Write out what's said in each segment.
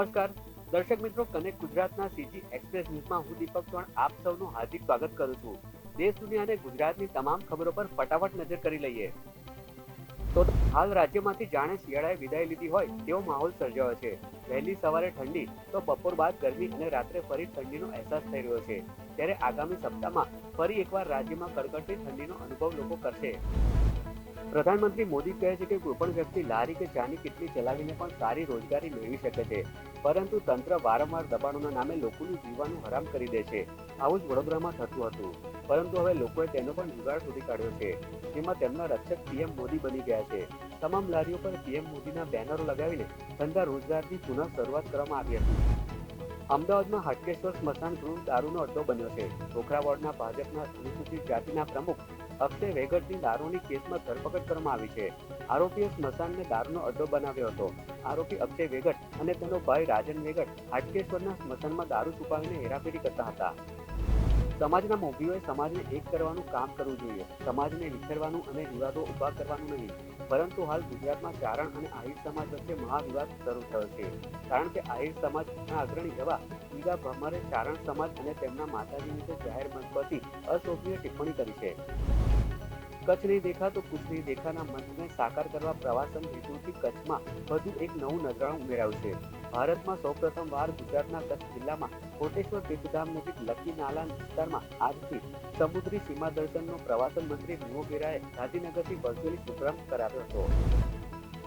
નમસ્કાર. દર્શક મિત્રો, કનેક્ટ ગુજરાતના સીજી એક્સપ્રેસ ન્યૂઝમાં હું દીપક ચૌહાણ આપ સૌનું હાર્દિક સ્વાગત કરું છું. દેશ, દુનિયા ગુજરાતની તમામ ખબરો પર ફટાફટ નજર કરી લઈએ. તો હાલ રાજ્યમાંથી જાણે શિયાળાએ વિદાય લીધી હોય તેવો માહોલ સર્જાયો છે. વહેલી સવારે ઠંડી, તો બપોર બાદ ગરમી અને રાત્રે ફરી ઠંડીનો અહેસાસ થઈ રહ્યો છે. ત્યારે આગામી સપ્તાહમાં ફરી એકવાર રાજ્યમાં કડકડતી ઠંડીનો અનુભવ લોકો કરશે. પ્રધાનમંત્રી મોદી કહે છે કે કોઈપણ વ્યક્તિ લારી કે ચાની કિટલી ચલાવીને પણ સારી રોજગારી મેળવી શકે છે. પરંતુ તંત્ર વારંવાર દબાણોના નામે લોકોનું જીવવાનું હરામ કરી દે છે. આવું જ વડોદરામાં થતું હતું. પરંતુ હવે લોકોએ તેનો પણ જુગાડ શોધી કાઢ્યો છે. જેમાં તેમના રક્ષક પીએમ મોદી બની ગયા છે. તમામ લારીઓ પર પીએમ મોદીના બેનરો લગાવીને ધંધા રોજગારની પુનઃ શરૂઆત કરવામાં આવી હતી. અમદાવાદમાં હાટકેશ્વર સ્મશાન ગૃહ દારૂનો અડ્ડો બન્યો છે. ખોખરા વોર્ડના ભાજપના અનુસૂચિત જાતિના પ્રમુખ અક્ષય વેગડની દારૂની કેસમાં ધરપકડ કરવામાં આવી છે. આરોપીએ સ્મશાનને દારૂનો અડ્ડો બનાવ્યો હતો. આરોપી અક્ષય વેગડ અને તેનો ભાઈ રાજન વેગડ હાટકેશ્વરના સ્મશાનમાં દારૂ છુપાવીને હેરાફેરી કરતા હતા. સમાજના મોભીઓએ સમાજને એક કરવાનું કામ કરવું જોઈએ. સમાજને વિખેરવાનું અને વિવાદો ઊભા કરવાનું નહીં. પરંતુ હાલ ગુજરાતમાં ચારણ અને આહિર સમાજ વચ્ચે મહાવિવાદ શરૂ થયો છે. કારણ કે આહિર સમાજના અગ્રણી એવા ઈગા ભમારે ચારણ સમાજ અને તેમના માતાજી વિશે જાહેર મંચ પરથી અશોભનીય ટિપ્પણી કરી છે. કચ્છ નહીં દેખા તો કુછ નહીં દેખાના મંચને સાકાર કરવા પ્રવાસન હેતુથી કચ્છમાં વધુ એક નવું નજરાણું ઉમેરાયું છે. ભારતમાં સૌપ્રથમ વાર ગુજરાતના કચ્છ જિલ્લામાં કોટેશ્વર તીર્થધામ નજીક લકી નાલા વિસ્તારમાં આજથી સમુદ્રી સીમા દર્શનનો પ્રવાસન મંત્રી વિમો ગેરાએ ગાંધીનગરથી વર્ચ્યુઅલી શુભારંભ કરાવ્યો હતો.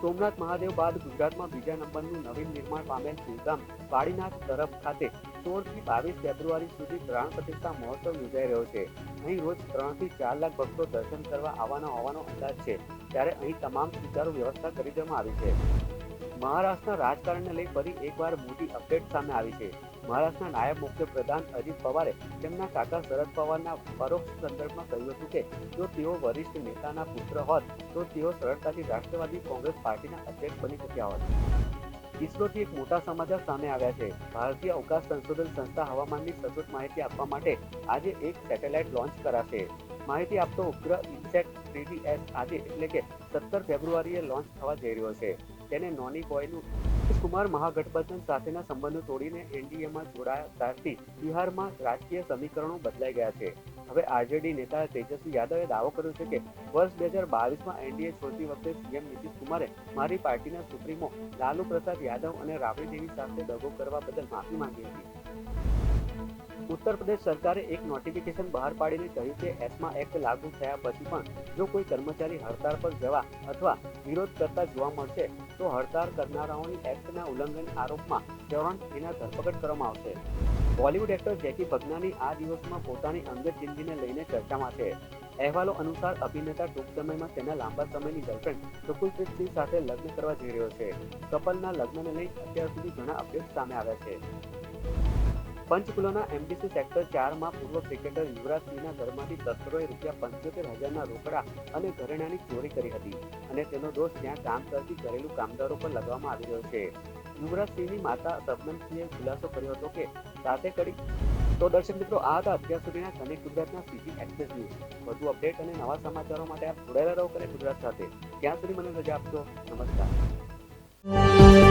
સોમનાથ મહાદેવ બાદ ગુજરાતમાં બીજા નંબરનું નવીન નિર્માણ પામેલ શિવધામ વાડીનાથ તરફ ખાતે સોળથી બાવીસ ફેબ્રુઆરી સુધી પ્રાણ પ્રતિષ્ઠા મહોત્સવ યોજાઈ રહ્યો છે. અહીં રોજ ત્રણથી ચાર લાખ ભક્તો દર્શન કરવા આવવાનો હોવાનો અંદાજ છે. ત્યારે અહીં તમામ સુચારુ વ્યવસ્થા કરી દેવામાં આવી છે. મહારાષ્ટ્રના રાજકારણને લઈ ફરી એકવાર મોટી અપડેટ સામે આવી છે. મહારાષ્ટ્રના નાયબ મુખ્ય પ્રધાન અજીત પવારે તેમના કાકા શરદ પવારના પરોક્ષ સંદર્ભમાં કહ્યું હતું કે જો તેઓ વરિષ્ઠ નેતાના પુત્ર હોત, તો તેઓ સરળતાથી રાષ્ટ્રવાદી કોંગ્રેસ પાર્ટીના અધ્યક્ષ બની શક્યા હોત. ઇસરોથી એક મોટા સમાચાર સામે આવ્યા છે. ભારતીય અવકાશ સંશોધન સંસ્થા હવામાનની સચોટ માહિતી આપવા માટે આજે એક સેટેલાઇટ લોન્ચ કરાશે. માહિતી આપતો ઉપગ્રહ ઇન્સેટ થ્રીડીએસ આજે એટલે કે સત્તર ફેબ્રુઆરીએ લોન્ચ થવા જઈ રહ્યો છે. તેને નોની બોયનું કુમાર મહાગઠબંધન સાથેના સંબંધો તોડીને એનડીએમાં જોડાયા ત્યારથી બિહારમાં રાજકીય સમીકરણો બદલાઈ ગયા છે. હવે આરજેડી નેતા તેજસ્વી યાદવે દાવો કર્યો છે કે વર્ષ બે હજાર બાવીસમાં એનડીએ છોડતી વખતે સીએમ નીતિશ કુમારે મારી પાર્ટીના સુપ્રીમો લાલુ પ્રસાદ યાદવ અને રાબડી દેવી સાથે દગો કરવા બદલ માફી માંગી હતી. ઉત્તર પ્રદેશ સરકારે એક નોટિફિકેશન બહાર પાડીને કહ્યું કે એસ્મા એક્ટ લાગુ થયા પછી પણ જો કોઈ કર્મચારી હડતાળ પર જવા અથવા વિરોધ કરતા જોવા મળશે, તો હડતાળ કરનારાઓની એક્ટના ઉલ્લંઘન આરોપમાં ત્રણ એના ધરપકડ કરવામાં આવશે. બોલિવૂડ એક્ટર જેકી ભગનાની આ દિવસમાં પોતાની અંગત જિંદગીને લઈને ચર્ચામાં છે. અહેવાલો અનુસાર અભિનેતા ટૂંક સમયમાં તેના લાંબા સમયની ગર્લફ્રેન્ડ સુકુલપ્રીત સિંહ સાથે લગ્ન કરવા જઈ રહ્યો છે. કપલના લગ્નને લઈ અત્યાર સુધી ઘણા અપડેટ સામે આવ્યા છે. પંચકુલાના એમડીસી સેક્ટર ચારમાં પૂર્વ ક્રિકેટર યુવરાજ સિંહના ઘરમાંથી તસ્કરોએ રૂપિયા પંચોતેર હજારના રોકડા અને ઘરેણાની ચોરી કરી હતી અને તેનો દોષ ત્યાં કામ કરતી ઘરેલું કામદારો પર લગાવવામાં આવી રહ્યો છે. યુવરાજ સિંહની માતા સબનમસિંહે ખુલાસો કર્યો હતો કે સાથે કરી તો દર્શક મિત્રો, આ હતા અત્યાર સુધીના કનેક્ટ ગુજરાતના સીટી એક્સપ્રેસ ન્યૂઝ. વધુ અપડેટ અને નવા સમાચારો માટે આપ જોડાયેલા રહો કનેક્ટ ગુજરાત સાથે. ત્યાં સુધી મને રજા આપશો નમસ્કાર.